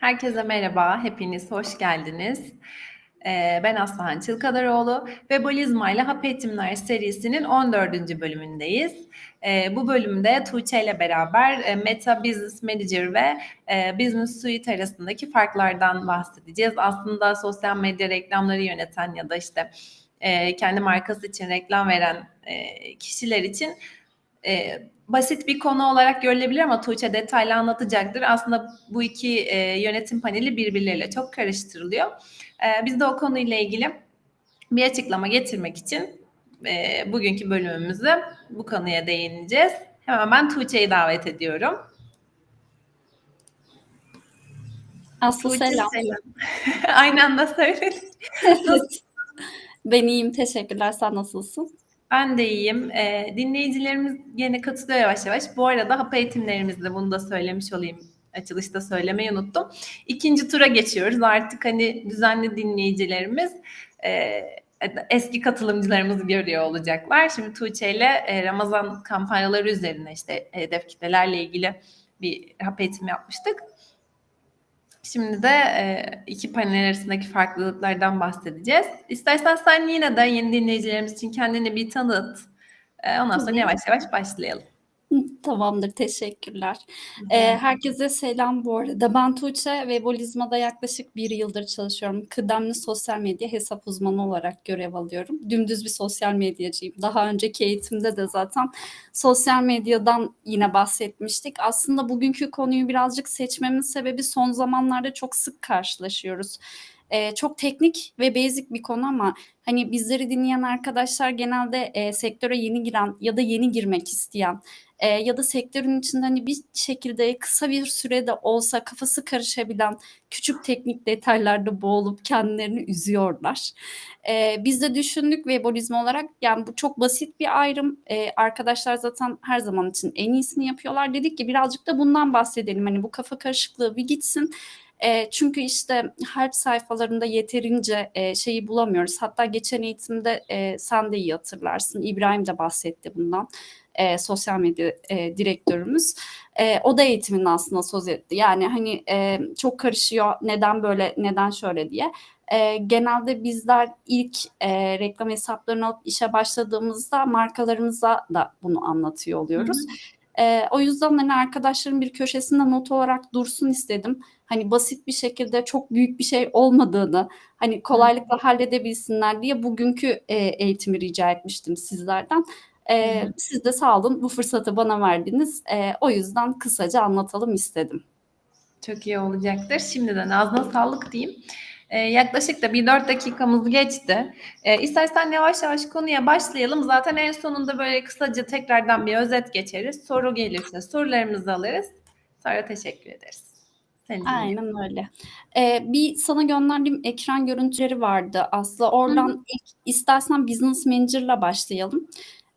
Herkese merhaba, hepiniz hoş geldiniz. Ee, ben Aslıhan Çılkadaroğlu ve Bolizma ile Hap Eğitimler serisinin 14. bölümündeyiz. Ee, bu bölümde Tuğçe ile beraber e, Meta Business Manager ve e, Business Suite arasındaki farklardan bahsedeceğiz. Aslında sosyal medya reklamları yöneten ya da işte e, kendi markası için reklam veren kişiler için basit bir konu olarak görülebilir ama Tuğçe detaylı anlatacaktır. Aslında bu iki e, yönetim paneli birbirleriyle çok karıştırılıyor. E, biz de o konuyla ilgili bir açıklama getirmek için e, bugünkü bölümümüzü bu konuya değineceğiz. Hemen ben Tuğçe'yi davet ediyorum. Aslı Tuğçe, selam. selam. Aynı anda söyledik. ben iyiyim, teşekkürler. Sen nasılsın? Ben de iyiyim. E, dinleyicilerimiz yine katılıyor yavaş yavaş. Bu arada hap eğitimlerimizde bunu da söylemiş olayım. Açılışta söylemeyi unuttum. İkinci tura geçiyoruz. Artık hani düzenli dinleyicilerimiz e, eski katılımcılarımızı görüyor olacaklar. Şimdi Tuğçe ile e, Ramazan kampanyaları üzerine işte hedef kitlelerle ilgili bir hap eğitimi yapmıştık. Şimdi de e, iki panel arasındaki farklılıklardan bahsedeceğiz. İstersen sen yine de yeni dinleyicilerimiz için kendini bir tanıt. E, ondan sonra yavaş yavaş başlayalım. Tamamdır, teşekkürler. Ee, herkese selam bu arada. Ben Tuğçe ve Bolizma'da yaklaşık bir yıldır çalışıyorum. Kıdemli sosyal medya hesap uzmanı olarak görev alıyorum. Dümdüz bir sosyal medyacıyım. Daha önceki eğitimde de zaten sosyal medyadan yine bahsetmiştik. Aslında bugünkü konuyu birazcık seçmemin sebebi son zamanlarda çok sık karşılaşıyoruz. Ee, çok teknik ve basic bir konu ama hani bizleri dinleyen arkadaşlar genelde e, sektöre yeni giren ya da yeni girmek isteyen e, ya da sektörün içinde hani bir şekilde kısa bir sürede olsa kafası karışabilen küçük teknik detaylarda boğulup kendilerini üzüyorlar. E, biz de düşündük ve Ebolizm olarak yani bu çok basit bir ayrım. E, arkadaşlar zaten her zaman için en iyisini yapıyorlar. Dedik ki birazcık da bundan bahsedelim. Hani bu kafa karışıklığı bir gitsin. E, çünkü işte harp sayfalarında yeterince e, şeyi bulamıyoruz. Hatta geçen eğitimde e, sen de iyi hatırlarsın. İbrahim de bahsetti bundan e, sosyal medya e, direktörümüz. E, o da eğitimini aslında söz etti. Yani hani e, çok karışıyor neden böyle neden şöyle diye. E, genelde bizler ilk e, reklam hesaplarını alıp işe başladığımızda markalarımıza da bunu anlatıyor oluyoruz. Hı hı. E, o yüzden hani arkadaşlarım bir köşesinde not olarak dursun istedim. Hani basit bir şekilde çok büyük bir şey olmadığını, hani kolaylıkla halledebilsinler diye bugünkü e, eğitimi rica etmiştim sizlerden. E, siz de sağ olun bu fırsatı bana verdiniz. E, o yüzden kısaca anlatalım istedim. Çok iyi olacaktır. Şimdiden ağzına sağlık diyeyim. Ee, yaklaşık da bir dört dakikamız geçti. Ee, istersen yavaş yavaş konuya başlayalım. Zaten en sonunda böyle kısaca tekrardan bir özet geçeriz. Soru gelirse sorularımızı alırız. Sonra teşekkür ederiz. Senin Aynen öyle. Ee, bir sana gönderdiğim ekran görüntüleri vardı Aslı. Oradan Hı-hı. ilk istersen Business Manager'la başlayalım.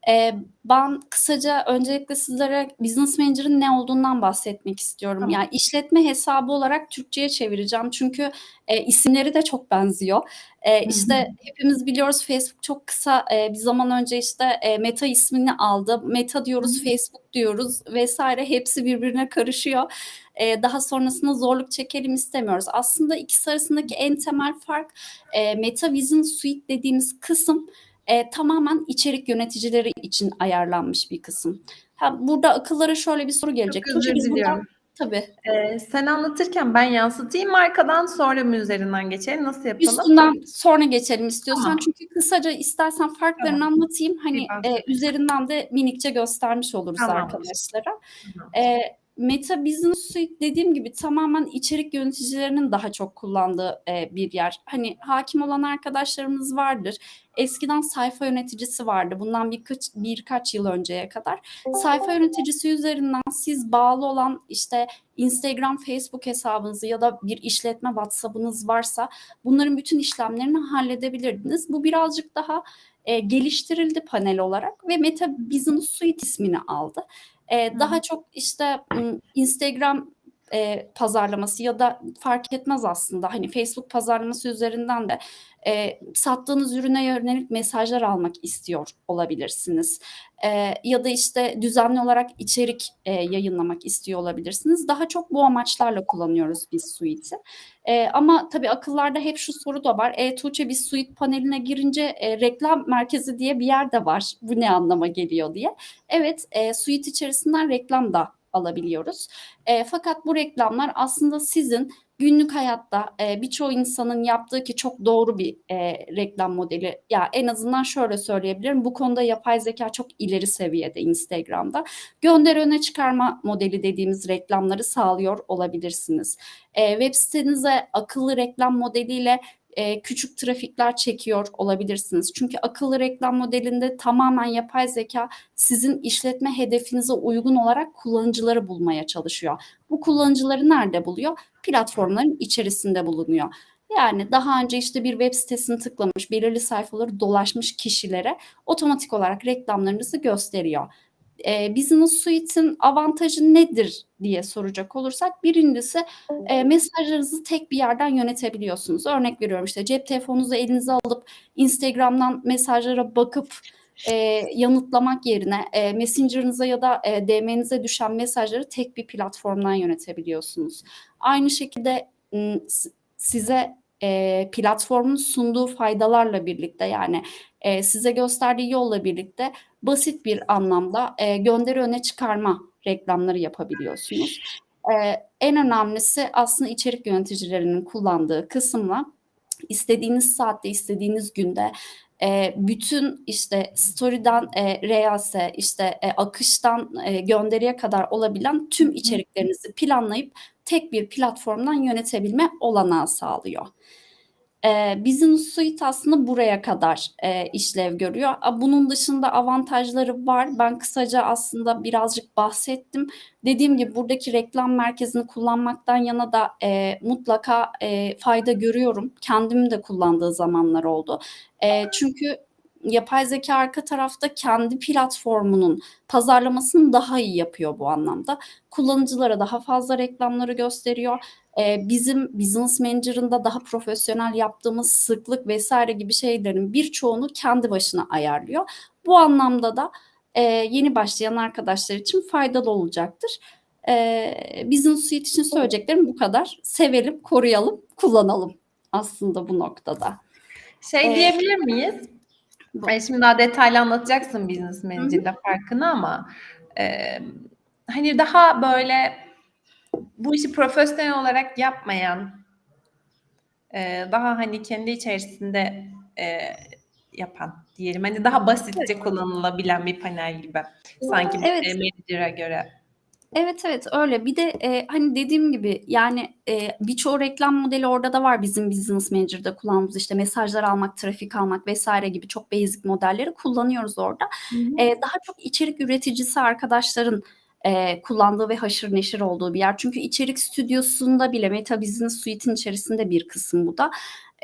Ee, ben kısaca öncelikle sizlere Business Manager'ın ne olduğundan bahsetmek istiyorum. Tamam. Yani işletme hesabı olarak Türkçe'ye çevireceğim. Çünkü e, isimleri de çok benziyor. E, işte hepimiz biliyoruz Facebook çok kısa e, bir zaman önce işte e, Meta ismini aldı. Meta diyoruz, Hı-hı. Facebook diyoruz vesaire. Hepsi birbirine karışıyor. E, daha sonrasında zorluk çekelim istemiyoruz. Aslında ikisi arasındaki en temel fark e, Meta Vision Suite dediğimiz kısım e, tamamen içerik yöneticileri için ayarlanmış bir kısım. Ha, burada akıllara şöyle bir soru gelecek. Çok özür diliyorum. Tabii. Ee, sen anlatırken ben yansıtayım arkadan sonra mı üzerinden geçelim? Nasıl yapalım? Üstünden sonra geçelim istiyorsan. Tamam. Çünkü kısaca istersen farklarını tamam. anlatayım. Hani e, üzerinden de minikçe göstermiş oluruz tamam. arkadaşlara. Tamam. E, Meta Business Suite dediğim gibi tamamen içerik yöneticilerinin daha çok kullandığı e, bir yer. Hani hakim olan arkadaşlarımız vardır. Eskiden sayfa yöneticisi vardı. Bundan birkaç, birkaç yıl önceye kadar. Sayfa yöneticisi üzerinden siz bağlı olan işte Instagram, Facebook hesabınızı ya da bir işletme WhatsApp'ınız varsa bunların bütün işlemlerini halledebilirdiniz. Bu birazcık daha e, geliştirildi panel olarak ve Meta Business Suite ismini aldı. E, daha çok işte Instagram eee, pazarlaması ya da fark etmez aslında, hani, Facebook pazarlaması üzerinden de, eee, sattığınız ürüne yönelik mesajlar almak istiyor olabilirsiniz. Eee, ya da, işte, düzenli olarak içerik, eee, yayınlamak istiyor olabilirsiniz. Daha çok bu amaçlarla kullanıyoruz biz Suite'i. Eee, ama tabii akıllarda hep şu soru da var. "E, Tuğçe biz Suite paneline girince, eee, reklam merkezi diye bir yer de var. Bu ne anlama geliyor?" diye. Evet, eee, Suite içerisinden reklam da alabiliyoruz. Eee, fakat bu reklamlar aslında sizin günlük hayatta, eee, birçoğu insanın yaptığı ki çok doğru bir, eee, reklam modeli. Ya, en azından şöyle söyleyebilirim, bu konuda yapay zekâ çok ileri seviyede Instagram'da. Gönder öne çıkarma modeli dediğimiz reklamları sağlıyor olabilirsiniz. Eee, web sitenize akıllı reklam modeliyle, eee, küçük trafikler çekiyor olabilirsiniz. Çünkü akıllı reklam modelinde tamamen yapay zekâ sizin işletme hedefinize uygun olarak kullanıcıları bulmaya çalışıyor. Bu kullanıcıları nerede buluyor? Platformların içerisinde bulunuyor. Yani daha önce, işte, bir web sitesini tıklamış, belirli sayfaları dolaşmış kişilere otomatik olarak reklamlarınızı gösteriyor. Eee, Business Suite'in avantajı nedir diye soracak olursak, birincisi, eee, mesajlarınızı tek bir yerden yönetebiliyorsunuz. Örnek veriyorum, işte, cep telefonunuzu elinize alıp Instagram'dan mesajlara bakıp, eee, yanıtlamak yerine, eee, Messenger'ınıza ya da, eee, DM'nize düşen mesajları tek bir platformdan yönetebiliyorsunuz. Aynı şekilde, size, eee, platformun sunduğu faydalarla birlikte, yani, eee, size gösterdiği yolla birlikte basit bir anlamda, eee, gönderi öne çıkarma reklamları yapabiliyorsunuz. Eee, en önemlisi aslında içerik yöneticilerinin kullandığı kısımla istediğiniz saatte, istediğiniz günde, eee, bütün, işte, story'den, eee, reels'e, işte, eee, akıştan, eee, gönderiye kadar olabilen tüm içeriklerinizi planlayıp tek bir platformdan yönetebilme olanağı sağlıyor. Eee, Business Suite aslında buraya kadar, eee, işlev görüyor. Bunun dışında avantajları var. Ben kısaca aslında birazcık bahsettim. Dediğim gibi buradaki reklam merkezini kullanmaktan yana da, eee, mutlaka, eee, fayda görüyorum. Kendimin de kullandığı zamanlar oldu. Eee, çünkü yapay zekâ arka tarafta kendi platformunun pazarlamasını daha iyi yapıyor bu anlamda. Kullanıcılara daha fazla reklamları gösteriyor. Eee, bizim Business Manager'ın da daha profesyonel yaptığımız sıklık vs. gibi şeylerin birçoğunu kendi başına ayarlıyor. Bu anlamda da, eee, yeni başlayan arkadaşlar için faydalı olacaktır. Eee, Business Suite için söyleyeceklerim bu kadar. Sevelim, koruyalım, kullanalım aslında bu noktada. Şey Eee diyebilir miyiz? Eee, şimdi daha detaylı anlatacaksın Business. Manager'da farkını ama, emm, hani, daha böyle bu işi profesyonel olarak yapmayan, eee, daha, hani, kendi içerisinde, eee, yapan diyelim, hani, daha basitçe kullanılabilen bir panel gibi sanki, Evet. Manager'a göre. Evet, evet, öyle. Bir de, eee, hani, dediğim gibi, yani, eee, birçoğu reklam modeli orada da var bizim Business Manager'da kullandığımız, işte, mesajlar almak, trafik almak vs. gibi çok basic modelleri kullanıyoruz orada. Hı hı. Eee, daha çok içerik üreticisi arkadaşların, eee, kullandığı ve haşır neşir olduğu bir yer. Çünkü içerik stüdyosunda bile Meta Business Suite'in içerisinde bir kısım bu da.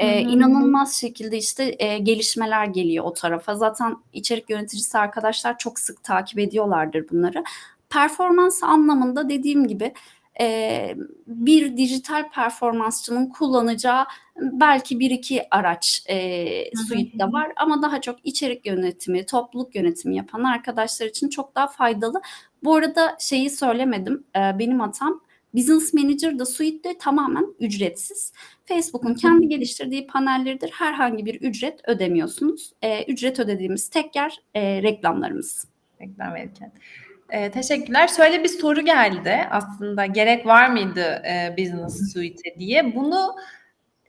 Eee, inanılmaz şekilde, işte, eee, gelişmeler geliyor o tarafa. Zaten içerik yöneticisi arkadaşlar çok sık takip ediyorlardır bunları. Performans anlamında dediğim gibi, eee, bir dijital performansçının kullanacağı belki 1-2 araç, eee, Hı hı. Suite'de var ama daha çok içerik yönetimi, topluluk yönetimi yapan arkadaşlar için çok daha faydalı. Bu arada şeyi söylemedim, eee, benim hatam. Business Manager da Suite'de tamamen ücretsiz. Facebook'un kendi geliştirdiği panelleridir. Herhangi bir ücret ödemiyorsunuz. Eee, ücret ödediğimiz tek yer, eee, reklamlarımız. Reklam verirken. Eee, teşekkürler. Şöyle bir soru geldi aslında gerek var mıydı, eee, Business Suite'e diye. Bunu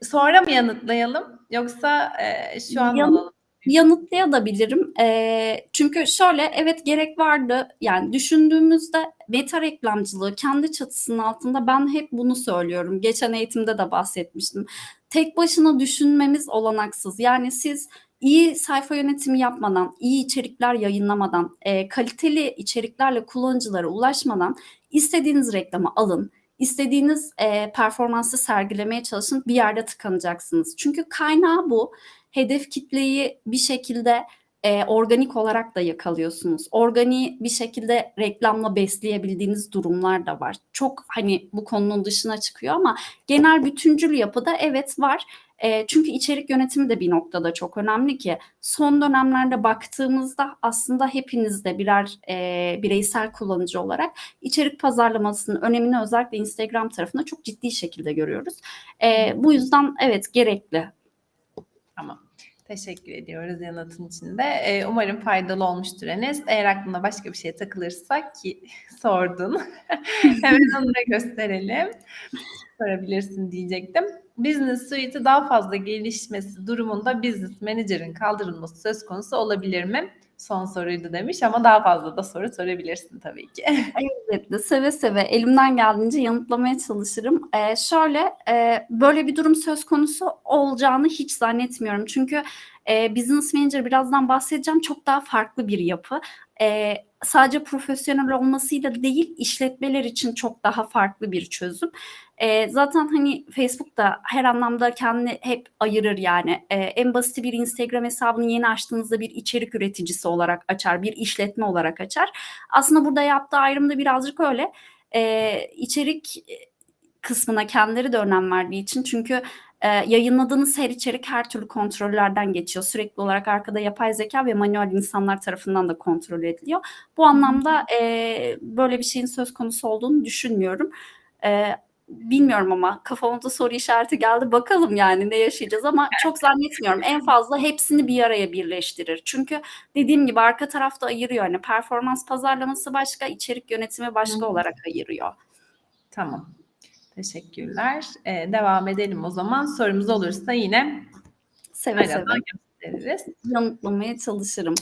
sonra mı yanıtlayalım yoksa, eee, şu an alalım? yanıtlayabilirim. Eee, çünkü şöyle, evet gerek vardı. Yani düşündüğümüzde meta reklamcılığı kendi çatısının altında ben hep bunu söylüyorum. Geçen eğitimde de bahsetmiştim. Tek başına düşünmemiz olanaksız. Yani siz iyi sayfa yönetimi yapmadan, iyi içerikler yayınlamadan, eee, kaliteli içeriklerle kullanıcılara ulaşmadan istediğiniz reklamı alın, istediğiniz, eee, performansı sergilemeye çalışın, bir yerde tıkanacaksınız. Çünkü kaynağı bu. Hedef kitleyi bir şekilde, e, organik olarak da yakalıyorsunuz. Organi bir şekilde reklamla besleyebildiğiniz durumlar da var. Çok hani bu konunun dışına çıkıyor ama genel bütüncül yapıda evet var. E, çünkü içerik yönetimi de bir noktada çok önemli ki son dönemlerde baktığımızda aslında hepiniz de birer e, bireysel kullanıcı olarak içerik pazarlamasının önemini özellikle Instagram tarafında çok ciddi şekilde görüyoruz. E, bu yüzden evet gerekli. Tamam. Teşekkür ediyoruz yanıtın için de. Ee, umarım faydalı olmuştur Enes. Eğer aklına başka bir şey takılırsa ki sordun. Hemen onu da gösterelim. Sorabilirsin diyecektim. Business Suite'i daha fazla gelişmesi durumunda Business Manager'ın kaldırılması söz konusu olabilir mi? Son soruydu demiş ama daha fazla da soru sorabilirsin tabii ki. Elbette seve seve elimden geldiğince yanıtlamaya çalışırım. Ee, şöyle e, böyle bir durum söz konusu olacağını hiç zannetmiyorum. Çünkü e, Business Manager birazdan bahsedeceğim çok daha farklı bir yapı. E, sadece profesyonel olmasıyla değil işletmeler için çok daha farklı bir çözüm. E, zaten hani Facebook da her anlamda kendini hep ayırır yani. E, en basit bir Instagram hesabını yeni açtığınızda bir içerik üreticisi olarak açar, bir işletme olarak açar. Aslında burada yaptığı ayrım da birazcık öyle. E, içerik kısmına kendileri de önem verdiği için çünkü e, yayınladığınız her içerik her türlü kontrollerden geçiyor. Sürekli olarak arkada yapay zeka ve manuel insanlar tarafından da kontrol ediliyor. Bu anlamda e, böyle bir şeyin söz konusu olduğunu düşünmüyorum. E, bilmiyorum ama kafamda soru işareti geldi. Bakalım yani ne yaşayacağız ama çok zannetmiyorum. En fazla hepsini bir araya birleştirir. Çünkü dediğim gibi arka tarafta ayırıyor. Hani performans pazarlaması başka, içerik yönetimi başka Hı. olarak ayırıyor. Tamam. Teşekkürler. Ee, devam edelim o zaman. Sorumuz olursa yine Seve seve gösteririz. yanıtlamaya çalışırım.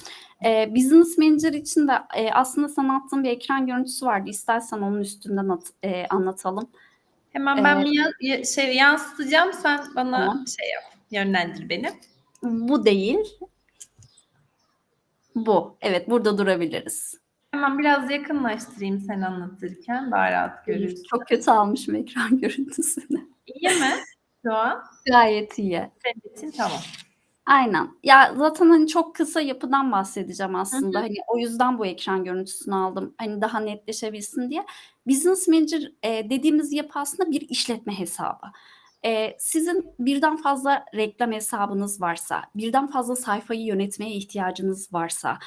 Ee, Business Manager için de e, aslında sana attığım bir ekran görüntüsü vardı. İstersen onun üstünden at- e, anlatalım. Hemen ben bir ya- şey yansıtacağım. Sen bana Tamam. şey yap. Yönlendir beni. Bu değil. Bu. Evet burada durabiliriz. Hemen biraz yakınlaştırayım sen anlatırken. Daha rahat görürsün. Çok kötü almışım ekran görüntüsünü. İyi mi şu an? Gayet iyi. Senin için tamam. Aynen. Ya zaten hani çok kısa yapıdan bahsedeceğim aslında. Hani o yüzden bu ekran görüntüsünü aldım. Hani daha netleşebilsin diye. Business Manager e, dediğimiz yapı aslında bir işletme hesabı. E, sizin birden fazla reklam hesabınız varsa, birden fazla sayfayı yönetmeye ihtiyacınız varsa,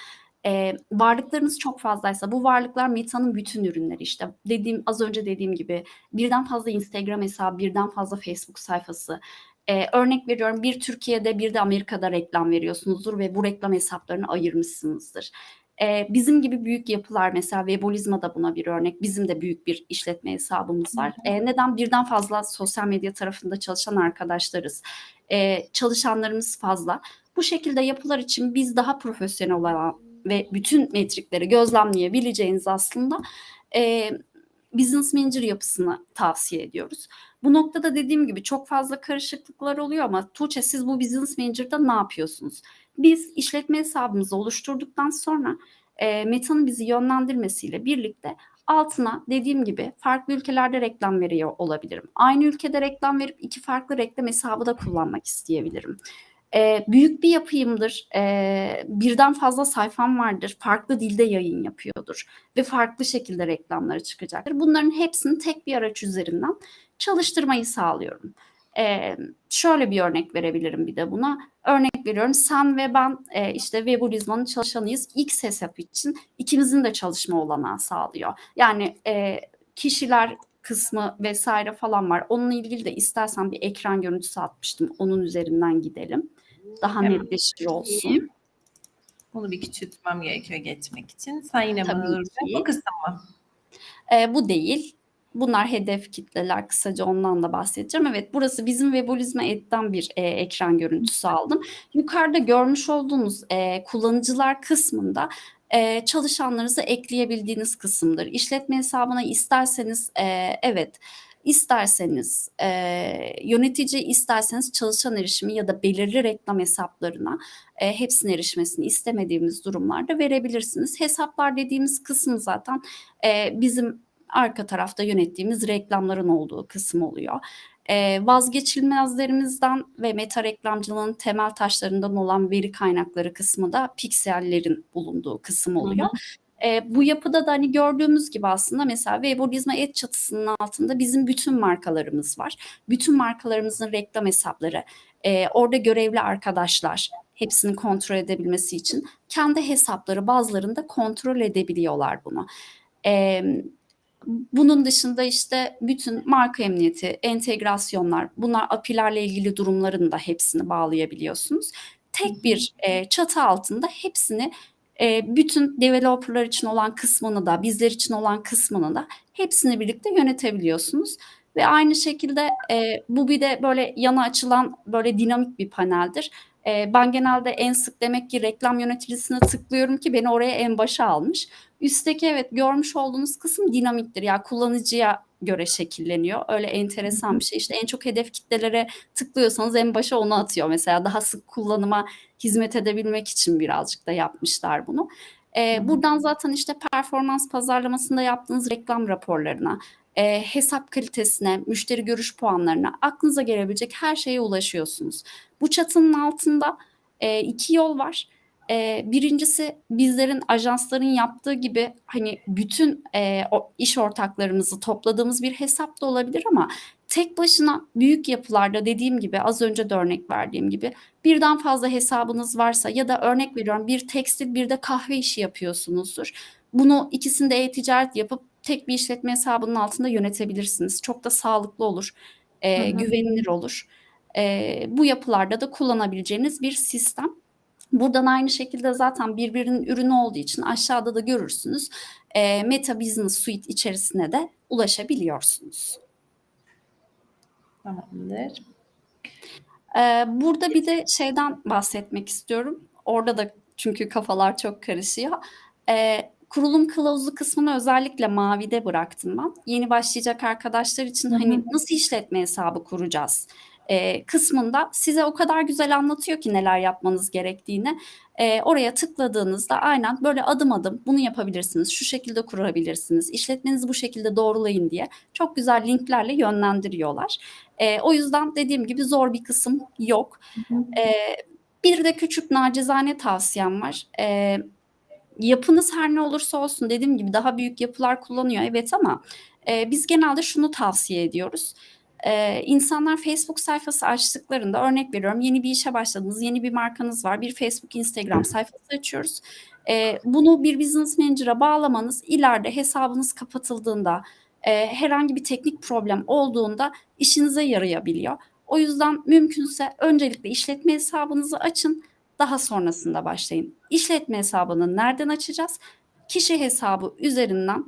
e, varlıklarınız çok fazlaysa, bu varlıklar Meta'nın bütün ürünleri işte. Dediğim az önce dediğim gibi birden fazla Instagram hesabı, birden fazla Facebook sayfası, ee, örnek veriyorum bir Türkiye'de bir de Amerika'da reklam veriyorsunuzdur ve bu reklam hesaplarını ayırmışsınızdır. Ee, bizim gibi büyük yapılar mesela Webolizma da buna bir örnek. Bizim de büyük bir işletme hesabımız var. Ee, neden? Birden fazla sosyal medya tarafında çalışan arkadaşlarız. Ee, çalışanlarımız fazla. Bu şekilde yapılar için biz daha profesyonel olan ve bütün metrikleri gözlemleyebileceğiniz aslında e, Business Manager yapısını tavsiye ediyoruz. Bu noktada dediğim gibi çok fazla karışıklıklar oluyor ama Tuğçe siz bu Business Manager'da ne yapıyorsunuz? Biz işletme hesabımızı oluşturduktan sonra e, Meta'nın bizi yönlendirmesiyle birlikte altına dediğim gibi farklı ülkelerde reklam veriyor olabilirim. Aynı ülkede reklam verip iki farklı reklam hesabı da kullanmak isteyebilirim. E, büyük bir yapıyımdır. E, birden fazla sayfam vardır. Farklı dilde yayın yapıyordur ve farklı şekilde reklamları çıkacaktır. Bunların hepsini tek bir araç üzerinden çalıştırmayı sağlıyorum. Ee, şöyle bir örnek verebilirim bir de buna. Örnek veriyorum sen ve ben e, işte Webulizma'nın çalışanıyız. X hesap için ikimizin de çalışma olanağı sağlıyor. Yani e, kişiler kısmı vesaire falan var. Onunla ilgili de istersen bir ekran görüntüsü atmıştım. Onun üzerinden gidelim. Daha Hemen netleşir olsun. Bunu bir küçültmem gerekiyor geçmek için. Sen yine bana Tabii duracak. ki. Bu kısa mı? E, bu değil. Bunlar hedef kitleler. Kısaca ondan da bahsedeceğim. Evet burası bizim Webulizme etten bir e, ekran görüntüsü aldım. Yukarıda görmüş olduğunuz e, kullanıcılar kısmında e, çalışanlarınızı ekleyebildiğiniz kısımdır. İşletme hesabına isterseniz e, evet isterseniz e, yönetici isterseniz çalışan erişimi ya da belirli reklam hesaplarına e, hepsine erişmesini istemediğimiz durumlarda verebilirsiniz. Hesaplar dediğimiz kısım zaten e, bizim arka tarafta yönettiğimiz reklamların olduğu kısım oluyor. Eee, vazgeçilmezlerimizden ve meta reklamcılığın temel taşlarından olan veri kaynakları kısmı da piksellerin bulunduğu kısım Hı oluyor. hı. Eee, bu yapıda da hani gördüğümüz gibi aslında mesela Weibo-Lizma Ad çatısının altında bizim bütün markalarımız var. Bütün markalarımızın reklam hesapları, eee, orada görevli arkadaşlar hepsini kontrol edebilmesi için kendi hesapları bazlarında kontrol edebiliyorlar bunu. Emm, bunun dışında işte bütün marka emniyeti, entegrasyonlar, bunlar API'lerle ilgili durumların da hepsini bağlayabiliyorsunuz. Tek bir, eee, çatı altında hepsini, eee, bütün developer'lar için olan kısmını da, bizler için olan kısmını da hepsini birlikte yönetebiliyorsunuz ve aynı şekilde, eee, bu bir de böyle yana açılan böyle dinamik bir paneldir. Eee, ben genelde en sık demek ki reklam yöneticisine tıklıyorum ki beni oraya en başa almış. Üstteki evet görmüş olduğunuz kısım dinamiktir. Ya kullanıcıya göre şekilleniyor. Öyle enteresan bir şey. İşte en çok hedef kitlelere tıklıyorsanız en başa onu atıyor mesela. Daha sık kullanıma hizmet edebilmek için birazcık da yapmışlar bunu. Hı. buradan zaten işte performans pazarlamasında yaptığınız reklam raporlarına, eee, hesap kalitesine, müşteri görüş puanlarına, aklınıza gelebilecek her şeye ulaşıyorsunuz. Bu çatının altında, eee, 2 yol var. Eee, 1'incisi bizlerin, ajansların yaptığı gibi hani bütün, eee, o iş ortaklarımızı topladığımız bir hesap da olabilir ama tek başına büyük yapılarda dediğim gibi, az önce de örnek verdiğim gibi birden fazla hesabınız varsa ya da örnek veriyorum bir tekstil bir de kahve işi yapıyorsunuzdur. Bunu ikisini de e-ticaret yapıp tek bir işletme hesabının altında yönetebilirsiniz. Çok da sağlıklı olur, Hı hı. güvenilir olur. Eee, bu yapılarda da kullanabileceğiniz bir sistem. Buradan aynı şekilde zaten birbirinin ürünü olduğu için aşağıda da görürsünüz. Eee, Meta Business Suite içerisine de ulaşabiliyorsunuz. Tamamdır. Eee, burada bir de şeyden bahsetmek istiyorum. Orada da çünkü kafalar çok karışıyor. Eee, kurulum kılavuzu kısmını özellikle mavide bıraktım ben. Yeni başlayacak arkadaşlar için Hı hani nasıl işletme hesabı kuracağız, eee, kısmında size o kadar güzel anlatıyor ki neler yapmanız gerektiğini. Eee, oraya tıkladığınızda aynen böyle adım adım bunu yapabilirsiniz, şu şekilde kurabilirsiniz, işletmenizi bu şekilde doğrulayın diye çok güzel linklerle yönlendiriyorlar. Eee, o yüzden dediğim gibi zor bir kısım yok. Hı hı. Eee, bir de küçük nacizane tavsiyem var. Eee, yapınız her ne olursa olsun dediğim gibi daha büyük yapılar kullanıyor evet ama, eee, biz genelde şunu tavsiye ediyoruz. Eee, insanlar Facebook sayfası açtıklarında örnek veriyorum yeni bir işe başladınız, yeni bir markanız var, bir Facebook, Instagram sayfası açıyoruz. Eee, bunu bir business manager'a bağlamanız ileride hesabınız kapatıldığında, eee, herhangi bir teknik problem olduğunda işinize yarayabiliyor. O yüzden mümkünse öncelikle işletme hesabınızı açın, daha sonrasında başlayın. İşletme hesabını nereden açacağız? Kişi hesabı üzerinden,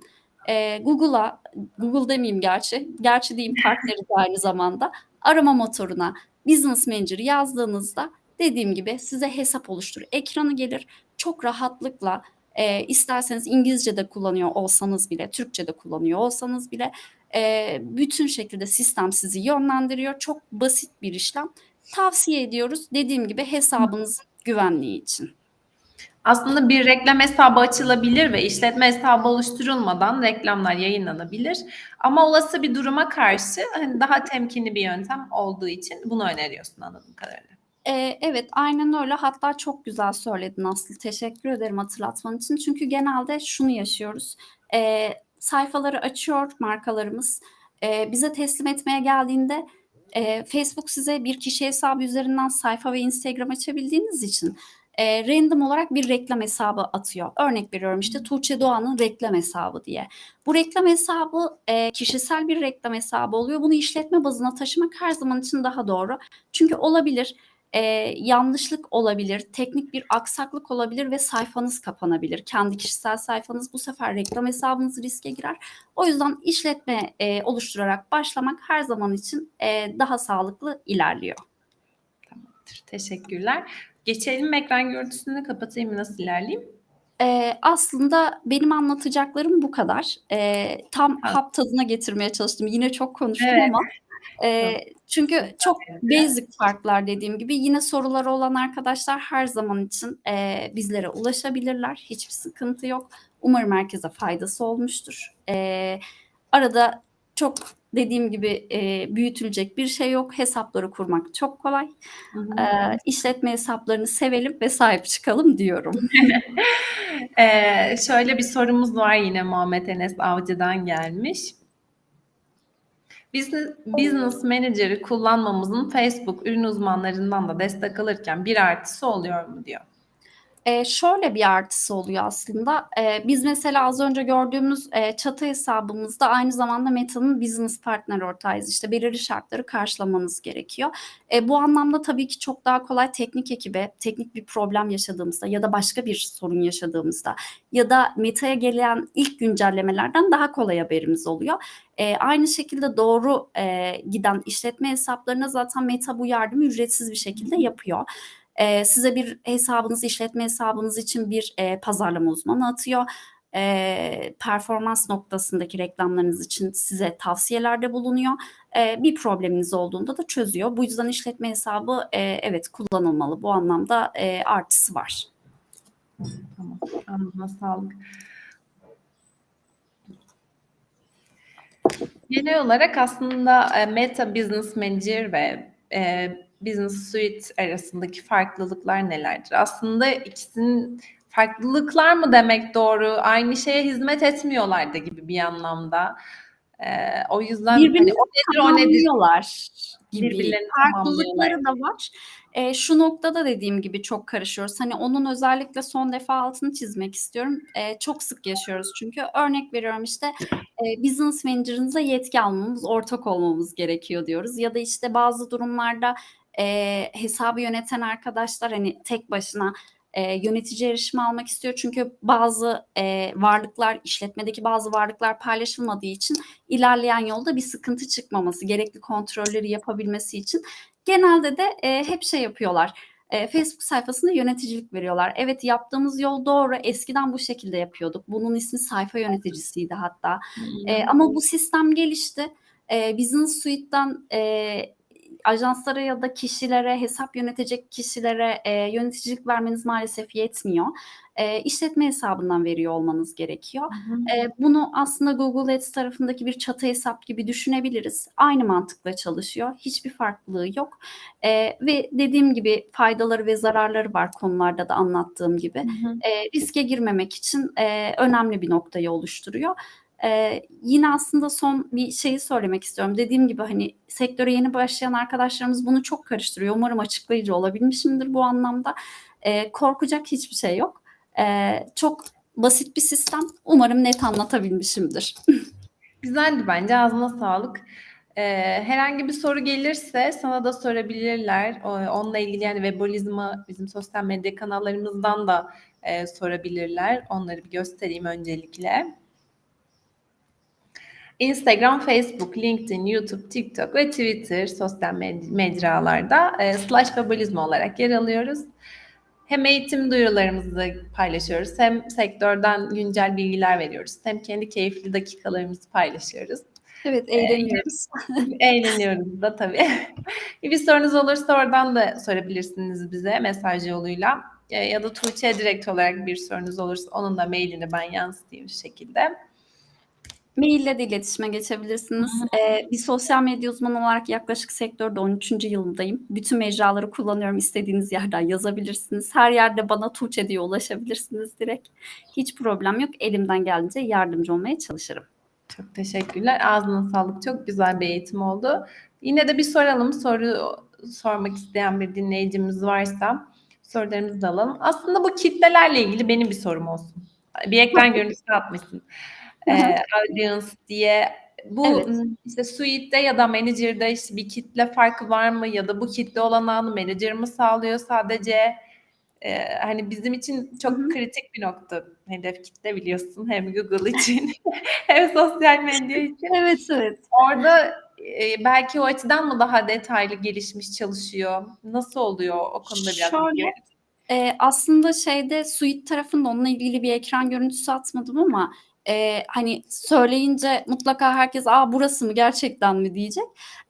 eee, Google'a, Google demeyeyim gerçi, gerçi diyeyim partneriz aynı zamanda. Arama motoruna Business Manager yazdığınızda dediğim gibi size hesap oluştur ekranı gelir. Çok rahatlıkla, eee, isterseniz İngilizce'de kullanıyor olsanız bile, Türkçe'de kullanıyor olsanız bile, eee, bütün şekilde sistem sizi yönlendiriyor. Çok basit bir işlem. Tavsiye ediyoruz. Dediğim gibi hesabınızın güvenliği için. Aslında bir reklam hesabı açılabilir ve işletme hesabı oluşturulmadan reklamlar yayınlanabilir. Ama olası bir duruma karşı hani daha temkinli bir yöntem olduğu için bunu öneriyorsun anladığım kadarıyla. Eee, evet, aynen öyle. Hatta çok güzel söyledin Aslı. Teşekkür ederim hatırlatman için. Çünkü genelde şunu yaşıyoruz. Eee, sayfaları açıyor markalarımız. Eee, bize teslim etmeye geldiğinde, eee, Facebook size bir kişi hesabı üzerinden sayfa ve Instagram açabildiğiniz için, eee, random olarak bir reklam hesabı atıyor. Örnek veriyorum işte Tuğçe Doğan'ın reklam hesabı diye. Bu reklam hesabı, eee, kişisel bir reklam hesabı oluyor. Bunu işletme bazına taşımak her zaman için daha doğru. Çünkü olabilir, eee, yanlışlık olabilir, teknik bir aksaklık olabilir ve sayfanız kapanabilir. Kendi kişisel sayfanız bu sefer reklam hesabınız riske girer. O yüzden işletme, eee, oluşturarak başlamak her zaman için, eee, daha sağlıklı ilerliyor. Tamamdır, teşekkürler. Geçelim mi ekran görüntüsünü kapatayım mı, nasıl ilerleyeyim? Eee, aslında benim anlatacaklarım bu kadar. Eee, tam Ha. hap tadına getirmeye çalıştım. Yine çok konuştum Evet. ama, eee, çünkü çok basic farklar dediğim gibi. Yine soruları olan arkadaşlar her zaman için, eee, bizlere ulaşabilirler. Hiçbir sıkıntı yok. Umarım herkese faydası olmuştur. Eee, arada çok Dediğim gibi e, büyütülecek bir şey yok. Hesapları kurmak çok kolay. Hı hı. E, işletme hesaplarını sevelim ve sahip çıkalım diyorum. Ee, şöyle bir sorumuz var yine Muhammed Enes Avcı'dan gelmiş. Business, business Manager'ı kullanmamızın Facebook ürün uzmanlarından da destek alırken bir artısı oluyor mu diyor. E, şöyle bir artısı oluyor aslında. E, biz mesela az önce gördüğümüz e, çatı hesabımızda aynı zamanda Meta'nın business partner ortağıyız. İşte belirli şartları karşılamanız gerekiyor. E, bu anlamda tabii ki çok daha kolay teknik ekibe, teknik bir problem yaşadığımızda ya da başka bir sorun yaşadığımızda ya da Meta'ya gelen ilk güncellemelerden daha kolay haberimiz oluyor. E, aynı şekilde doğru e, giden işletme hesaplarına zaten Meta bu yardımı ücretsiz bir şekilde yapıyor. E, size bir hesabınız, işletme hesabınız için bir e, pazarlama uzmanı atıyor. E, performans noktasındaki reklamlarınız için size tavsiyelerde bulunuyor. E, bir probleminiz olduğunda da çözüyor. Bu yüzden işletme hesabı e, evet kullanılmalı. Bu anlamda e, artısı var. Tamam. Ağzına sağlık. Genel olarak aslında e, Meta Business Manager ve e, Business Suite arasındaki farklılıklar nelerdir? Aslında ikisinin farklılıklar mı demek doğru? Aynı şeye hizmet etmiyorlar da gibi bir anlamda. E, o yüzden Birbirini hani o nedir o nedir? Gibi. Farklılıkları da var. E, şu noktada dediğim gibi çok karışıyoruz. Hani onun özellikle son defa altını çizmek istiyorum. E, çok sık yaşıyoruz çünkü. Örnek veriyorum işte e, business manager'ınıza yetki almamız, ortak olmamız gerekiyor diyoruz. Ya da işte bazı durumlarda e, hesabı yöneten arkadaşlar hani tek başına e, yönetici erişimi almak istiyor. Çünkü bazı e, varlıklar, işletmedeki bazı varlıklar paylaşılmadığı için ilerleyen yolda bir sıkıntı çıkmaması, gerekli kontrolleri yapabilmesi için genelde de e, hep şey yapıyorlar. E, Facebook sayfasında yöneticilik veriyorlar. Evet yaptığımız yol doğru. Eskiden bu şekilde yapıyorduk. Bunun ismi sayfa yöneticisiydi hatta. E, ama bu sistem gelişti. E, Business Suite'den e, ajanslara ya da kişilere, hesap yönetecek kişilere e, yöneticilik vermeniz maalesef yetmiyor. E, işletme hesabından veriyor olmanız gerekiyor. Hı hı. E, bunu aslında Google Ads tarafındaki bir çatı hesap gibi düşünebiliriz. Aynı mantıkla çalışıyor. Hiçbir farklılığı yok. E, ve dediğim gibi faydaları ve zararları var konularda da anlattığım gibi. Hı hı. E, riske girmemek için e, önemli bir noktayı oluşturuyor. Ee, yine aslında son bir şeyi söylemek istiyorum. Dediğim gibi hani sektöre yeni başlayan arkadaşlarımız bunu çok karıştırıyor. Umarım açıklayıcı olabilmişimdir bu anlamda. Ee, korkacak hiçbir şey yok. Ee, çok basit bir sistem. Umarım net anlatabilmişimdir. Güzeldi bence. Ağzına sağlık. Ee, herhangi bir soru gelirse sana da sorabilirler. Onunla ilgili yani Webalizm'ı bizim sosyal medya kanallarımızdan da e, sorabilirler. Onları bir göstereyim öncelikle. Instagram, Facebook, LinkedIn, YouTube, TikTok ve Twitter sosyal med- mecralarda e, slash Webalizm olarak yer alıyoruz. Hem eğitim duyurularımızı paylaşıyoruz, hem sektörden güncel bilgiler veriyoruz, hem kendi keyifli dakikalarımızı paylaşıyoruz. Evet eğleniyoruz. Eğleniyoruz da tabii. bir sorunuz olursa oradan da sorabilirsiniz bize mesaj yoluyla. E, Ya da Tuğçe'ye direkt olarak bir sorunuz olursa onun da mailini ben yansıtayım şu şekilde. Maille de iletişime geçebilirsiniz. Ee, bir sosyal medya uzmanı olarak yaklaşık sektörde 13. yılındayım. Bütün mecraları kullanıyorum. İstediğiniz yerden yazabilirsiniz. Her yerde bana Tuğçe diye ulaşabilirsiniz direkt. Hiç problem yok. Elimden geldiğince yardımcı olmaya çalışırım. Çok teşekkürler. Ağzına sağlık. Çok güzel bir eğitim oldu. Yine de bir soralım. Soru sormak isteyen bir dinleyicimiz varsa sorularımızı da alalım. Aslında bu kitlelerle ilgili benim bir sorum olsun. Bir ekran görüntüsü atmışsın. Ee, audience diye. Bu Evet. işte Suite'de ya da Manager'da işte bir kitle farkı var mı? Ya da bu kitle olanağını Manager mı sağlıyor sadece? Ee, hani bizim için çok Hı hı. kritik bir nokta. Hedef kitle biliyorsun. Hem Google için hem sosyal medya için. Evet evet. Orada e, belki o açıdan mı daha detaylı gelişmiş çalışıyor? Nasıl oluyor o konuda biraz Şöyle, Ee, aslında şeyde Suite tarafında onunla ilgili bir ekran görüntüsü atmadım ama e, hani söyleyince mutlaka herkes aa burası mı gerçekten mi diyecek.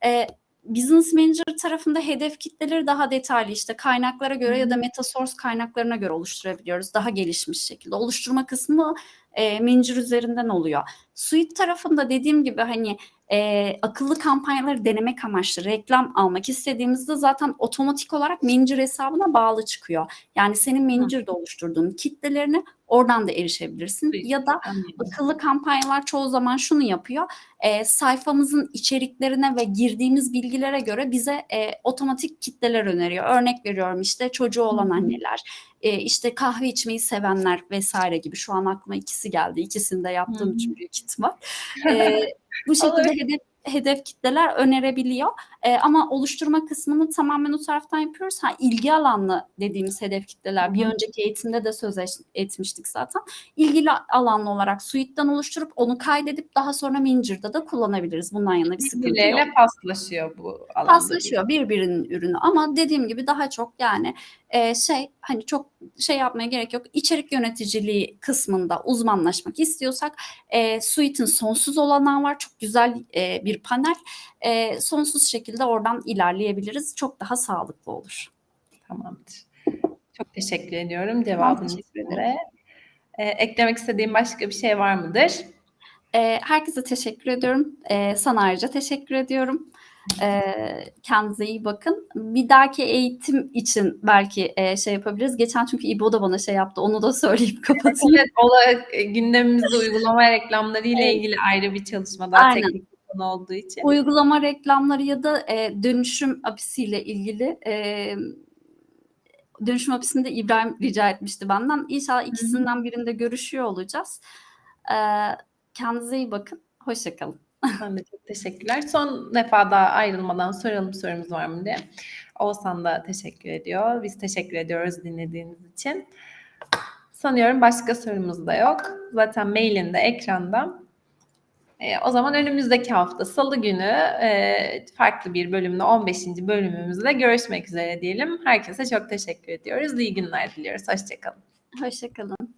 E, Business Manager tarafında hedef kitleleri daha detaylı işte kaynaklara göre ya da MetaSource kaynaklarına göre oluşturabiliyoruz. Daha gelişmiş şekilde. Oluşturma kısmı e, Mincir üzerinden oluyor. Suite tarafında dediğim gibi hani e, akıllı kampanyaları denemek amaçlı reklam almak istediğimizde zaten otomatik olarak Mincir hesabına bağlı çıkıyor. Yani senin Mincir'de oluşturduğun kitlelerine oradan da erişebilirsin. Suite. Ya da akıllı kampanyalar çoğu zaman şunu yapıyor. E, sayfamızın içeriklerine ve girdiğimiz bilgilere göre bize e, otomatik kitleler öneriyor. Örnek veriyorum işte çocuğu olan anneler, e, işte kahve içmeyi sevenler vesaire gibi. Şu an aklıma ikisi geldi. İkisini de yaptığım için büyük ihtimal. E, bu şekilde hedef hedef kitleler önerebiliyor. E, ama oluşturma kısmını tamamen o taraftan yapıyoruz. Ha ilgi alanlı dediğimiz hedef kitleler. Bir önceki eğitimde de söz etmiştik zaten. İlgili alanlı olarak Suite'den oluşturup onu kaydedip daha sonra Mincir'de de kullanabiliriz. Bundan yana bir sıkıntı yok. Birbirleriyle paslaşıyor bu alanda. Paslaşıyor birbirinin ürünü ama dediğim gibi daha çok yani e, şey hani çok şey yapmaya gerek yok. İçerik yöneticiliği kısmında uzmanlaşmak istiyorsak e, Suite'in sonsuz olanağı var. Çok güzel e, bir panel. E, sonsuz şekilde oradan ilerleyebiliriz. Çok daha sağlıklı olur. Tamamdır. Çok teşekkür ediyorum cevabın teşekkür için de. Ee, eklemek istediğin başka bir şey var mıdır? E, herkese teşekkür ediyorum. E, sana ayrıca teşekkür ediyorum. E, kendinize iyi bakın. Bir dahaki eğitim için belki e, şey yapabiliriz. Geçen çünkü İbo da bana şey yaptı. Onu da söyleyip kapatayım. Evet, olarak e, gündemimizde uygulama reklamları ile Evet. ilgili ayrı bir çalışma daha Aynen. teknik bir konu olduğu için. Uygulama reklamları ya da e, dönüşüm apisiyle ilgili e, dönüşüm apisinde İbrahim rica etmişti benden. İnşallah ikisinden birinde görüşüyor olacağız. E, kendinize iyi bakın. Hoşçakalın. Ben de çok teşekkürler. Son defa daha ayrılmadan soralım sorumuz var mı diye. Oğuzhan da teşekkür ediyor. Biz teşekkür ediyoruz dinlediğiniz için. Sanıyorum başka sorumuz da yok. Zaten mailinde ekranda. E, o zaman önümüzdeki hafta Salı günü e, farklı bir bölümde 15. bölümümüzde görüşmek üzere diyelim. Herkese çok teşekkür ediyoruz. İyi günler diliyoruz. Hoşçakalın. Hoşçakalın.